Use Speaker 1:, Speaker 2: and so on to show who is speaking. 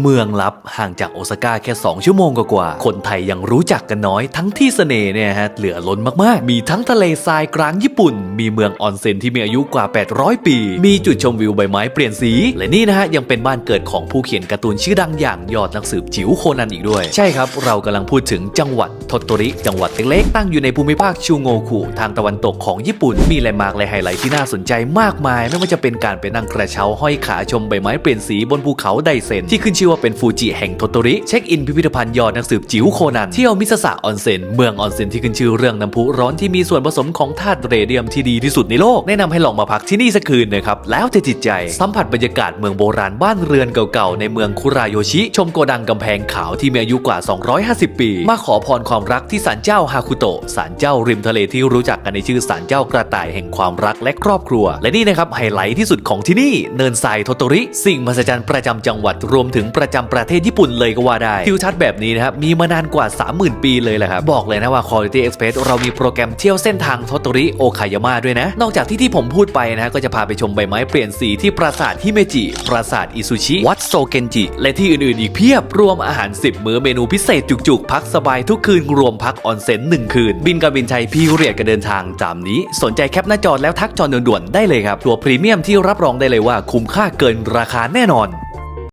Speaker 1: เมืองลับห่างจากโอซาก้าแค่ 2 ชั่วโมงกว่าๆคนไทยยังรู้จักกันน้อย ทั้งที่เสน่ห์เนี่ยฮะเหลือล้นมากๆ มีทั้งทะเลทรายกลางญี่ปุ่น มีเมืองออนเซ็นที่มีอายุกว่า 800 ปี มีจุดชมวิวใบไม้เปลี่ยนสี และนี่นะฮะยังเป็นบ้านเกิดของผู้เขียนการ์ตูนชื่อดังอย่างยอดนักสืบจิ๋วโคนันอีกด้วย ใช่ครับ เรากำลังพูดถึงจังหวัดทโตริ จังหวัดเล็กๆตั้งอยู่ในภูมิภาคชูโงคุทางตะวันตกของญี่ปุ่น มีแลนด์มาร์กและไฮไลท์ที่น่าสนใจมากมาย ไม่ว่าจะเป็นการไปนั่งกระเช้าห้อยขาชมใบไม้เปลี่ยนสีบนภูเขาไดเซนที่ขึ้นชื่อว่าเป็นฟูจิแห่งโทโตริเช็คอินพิพิธภัณฑ์ยอดนักสืบจิ๋วโคนันเที่ยวมิสสะออนเซ็นเมืองออนเซ็นที่ขึ้นชื่อเรื่องน้ำพุร้อนที่มีส่วนผสมของธาตุเรเดียมที่ดีที่สุดในโลกแนะนำให้ลองมาพักที่นี่สักคืนนะครับแล้วจะจิตใจสัมผัสบรรยากาศเมืองโบราณบ้านเรือนเก่าๆในเมืองคุรายโยชิ ชมโกดังกำแพงขาวที่มีอายุกว่า 250 ปี มาขอพรความรักที่ศาลเจ้าฮาคุโตะศาลเจ้าริมทะเลที่รู้จักกันในชื่อศาลเจ้ากระต่ายแห่งความรักและครอบครัว และนี่นะครับไฮไลท์ที่สุดของที่นี่เนินทรายโทโตริ สิ่งมหัศจรรย์ประจำจังหวัดรวมถึงประจำประเทศญี่ปุ่นเลยก็ว่าได้ทิวทัศน์แบบนี้นะครับมีมานานกว่า 30,000 ปีเลยแหละครับบอกเลยนะว่า Quality Express เรามีโปรแกรมเที่ยวเส้นทางโทโตริโอคายาม่าด้วยนะ นอกจากที่ที่ผมพูดไปนะก็จะพาไปชมใบไม้เปลี่ยนสีที่ปราสาทฮิเมจิ ปราสาทอิซุชิ วัดโซเกนจิ และที่อื่นๆ อีกเพียบรวมอาหาร 10 มื้อเมนูพิเศษจุกๆ พักสบายทุกคืนรวมพักออนเซ็น1คืน บินการบินไทยพี่เรียกกันเดินทางตามนี้ สนใจแคปหน้าจอแล้วทักจอด่วนๆได้เลยครับตัวพรีเมียมที่รับรองได้เลยว่าคุ้มค่าเกินราคาแน่นอน